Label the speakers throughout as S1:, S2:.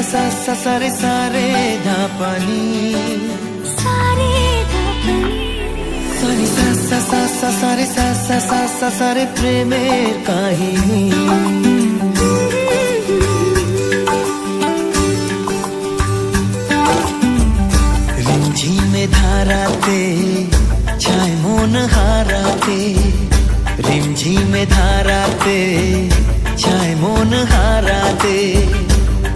S1: সা সা সা রে সা রে ধা পানি
S2: सारे धपनी
S1: সারি সা সা সা সা সা রে সা সা সা সা সা রে প্রেমের কাহিনী রিমঝিমে ধারাতে ছায় মন হারাতে রিমঝিমে ধারাতে ছায় মন হারাতে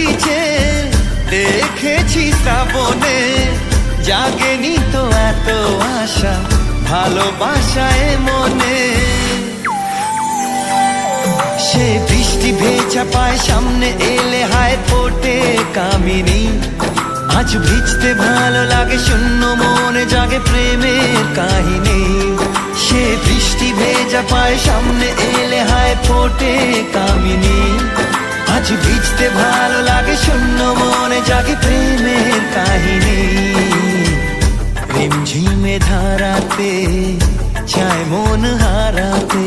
S1: বৃষ্টি দেখেছি শ্রাবণে, জাগেনি তো এত আশা ভালোবাসায় মনে। সে বৃষ্টি ভেজা পায় সামনে এলে হায় ফোটে কামিনী। আজ ভিজতে ভালো লাগে, শূন্য মনে জাগে প্রেমের কাহিনী। সে বৃষ্টি ভেজা পায় সামনে এলে হায় ফোটে কামিনী। আজ ভিজতে ভালো লাগে শূন্য মনে জাগে প্রেমের কাহিনী। রিমঝিমে ধারাতে চায় মন হারাতে।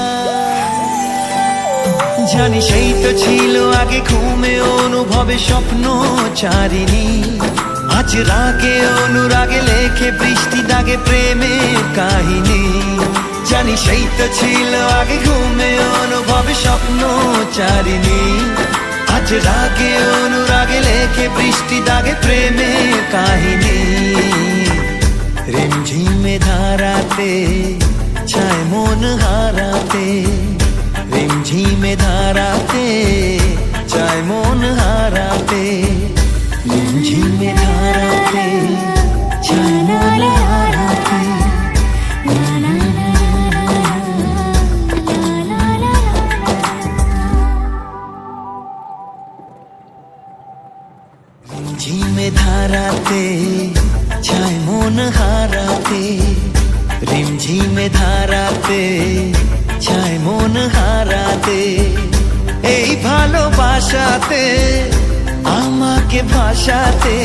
S1: জানি সেই তো ছিল আগে ঘুমে অনুভবে স্বপ্ন চারিনি আজ রাগে অনুরাগে লেখে বৃষ্টি দাগে প্রেমের কাহিনী। জানি সেই তো ছিল আগে ঘুমে অনুভবে স্বপ্ন চারিনি আজ রাগে অনুরাগে লেখে বৃষ্টি দাগে প্রেমের কাহিনী। রিমঝিমে ধারাতে, ছায় মন হারাতে রিমঝিমে ধারাতে, চায় মন হারাতে। রিমঝিমে ধারাতে, চায় মন হারাতে। রিমঝিমে ধারাতে ছায় মন হারাতে। রিমঝিমে ধারাতে ছায় মন হারাতে এই ভালোবাসাতে আমাকে ভাসাতে।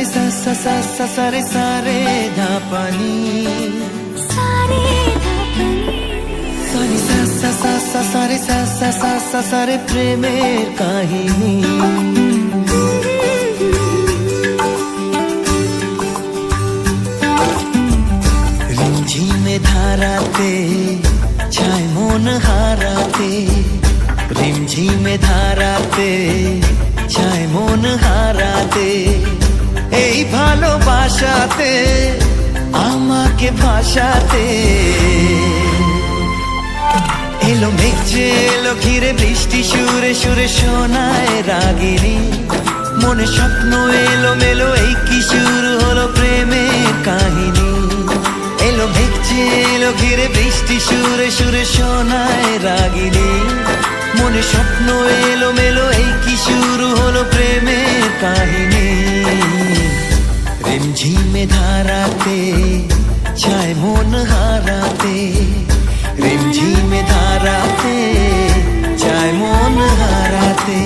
S1: সা সা রে সা সা সা সা সা রে সা রে ধা পানি
S2: सारे
S1: সা সা রে সা সা সা সা সা রে প্রেমের কাহিনী রিমঝিমে ধারাতে ছায় মন হারাতে রিমঝিমে ধারাতে ভালোবাসাতে আমাকে ভাসাতে এলো মেঘছে, এলো ঘিরে বৃষ্টি, সুরে সুরে শোনায় রাগিনী। মনে স্বপ্ন এলো মেলো, এই কি শুরু হলো প্রেমের কাহিনী। এলো মেঘছে, এলো ঘিরে বৃষ্টি, সুরে সুরে শোনায় চায় মন হারাতে রিমঝিমে ধারাতে চায় মন হারাতে